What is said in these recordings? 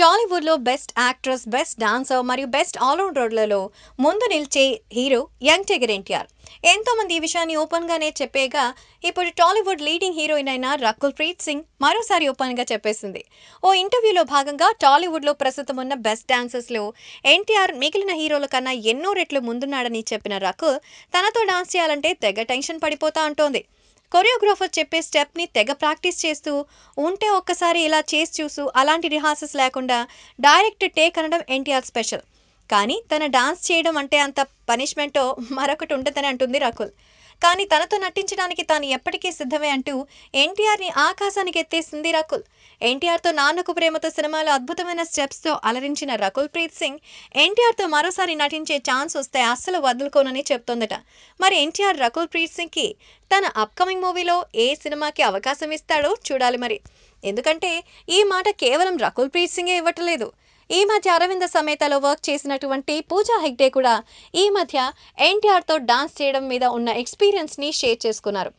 టాలీవుడ్లో best actress best dancer మరియు best ఆల్రౌండర్లలో ముందు నిలిచే హీరో యంగ్ టైగర్ ఎన్టీఆర్. ఎంతోమంది ఈ విషయాన్ని ఓపెన్గానే చెప్పేగా ఇప్పుడు టాలీవుడ్ లీడింగ్ హీరోయిన్ అయిన రకుల్ ప్రీత్ సింగ్ మరోసారి ఓపెన్గా చెప్పేసింది. ఓ ఇంటర్వ్యూలో భాగంగా టాలీవుడ్లో ప్రస్తుతం ఉన్న బెస్ట్ డాన్సర్స్లో ఎన్టీఆర్ మిగిలిన హీరోల కన్నా ఎన్నో రెట్లు ముందున్నాడని చెప్పిన రకుల్ తనతో డాన్స్ చేయాలంటే తెగ టెన్షన్ పడిపోతా అంటోంది. కొరియోగ్రాఫర్ చెప్పే స్టెప్ని తెగ ప్రాక్టీస్ చేస్తూ ఉంటే ఒక్కసారి ఇలా చేసి చూసు అలాంటి రిహార్సల్స్ లేకుండా డైరెక్ట్ టేక్ అనడం ఎన్టీఆర్ స్పెషల్. కానీ తన డాన్స్ చేయడం అంటే అంత పనిష్మెంటో మరొకటి ఉండదని అంటుంది రకుల్ కానీ తనతో నటించడానికి తాను ఎప్పటికీ సిద్ధమే అంటూ ఎన్టీఆర్ని ఆకాశానికి ఎత్తేసింది రకుల్. ఎన్టీఆర్తో నాన్నకు ప్రేమతో సినిమాలో అద్భుతమైన స్టెప్స్తో అలరించిన రకుల్ ప్రీత్ సింగ్ ఎన్టీఆర్తో మరోసారి నటించే ఛాన్స్ వస్తే అస్సలు వదులుకోనని చెప్తోందట. మరి ఎన్టీఆర్ రకుల్ ప్రీత్ సింగ్కి తన అప్కమింగ్ మూవీలో ఏ సినిమాకి అవకాశం ఇస్తాడో చూడాలి మరి. ఎందుకంటే ఈ మాట కేవలం రకుల్ ప్రీత్ సింగే ఇవ్వట్లేదు. ఈ మధ్య అరవింద సమేతలో వర్క్ చేసినటువంటి పూజా హెగ్డే కూడా ఈ మధ్య ఎన్టీఆర్తో డాన్స్ చేయడం మీద ఉన్న ఎక్స్పీరియన్స్ని షేర్ చేసుకున్నారు.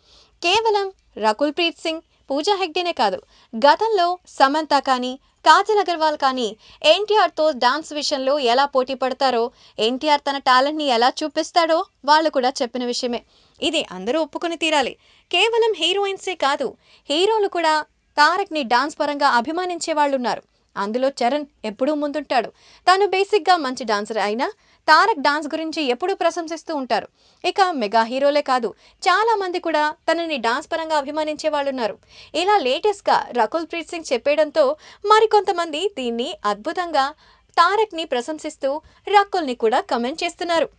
కేవలం రకుల్ ప్రీత్ సింగ్ పూజా హెగ్డేనే కాదు గతంలో సమంత కానీ కాజల్ అగర్వాల్ కానీ ఎన్టీఆర్తో డాన్స్ విషయంలో ఎలా పోటీ పడతారో ఎన్టీఆర్ తన టాలెంట్ని ఎలా చూపిస్తాడో వాళ్ళు కూడా చెప్పిన విషయమే. ఇది అందరూ ఒప్పుకొని తీరాలి. కేవలం హీరోయిన్సే కాదు హీరోలు కూడా తారక్ని డాన్స్ పరంగా అభిమానించే వాళ్ళు ఉన్నారు అందులో చరణ్ ఎప్పుడూ ముందుంటాడు. తాను బేసిక్గా మంచి డాన్సర్ అయినా తారక్ డాన్స్ గురించి ఎప్పుడూ ప్రశంసిస్తూ ఉంటారు. ఇక మెగా హీరోలే కాదు చాలా మంది కూడా తనని డాన్స్ పరంగా అభిమానించే వాళ్ళు ఉన్నారు ఇలా లేటెస్ట్గా రకుల్ ప్రీత్ సింగ్ చెప్పేయడంతో మరికొంతమంది దీన్ని అద్భుతంగా తారక్ని ప్రశంసిస్తూ రకుల్ని కూడా కమెంట్ చేస్తున్నారు.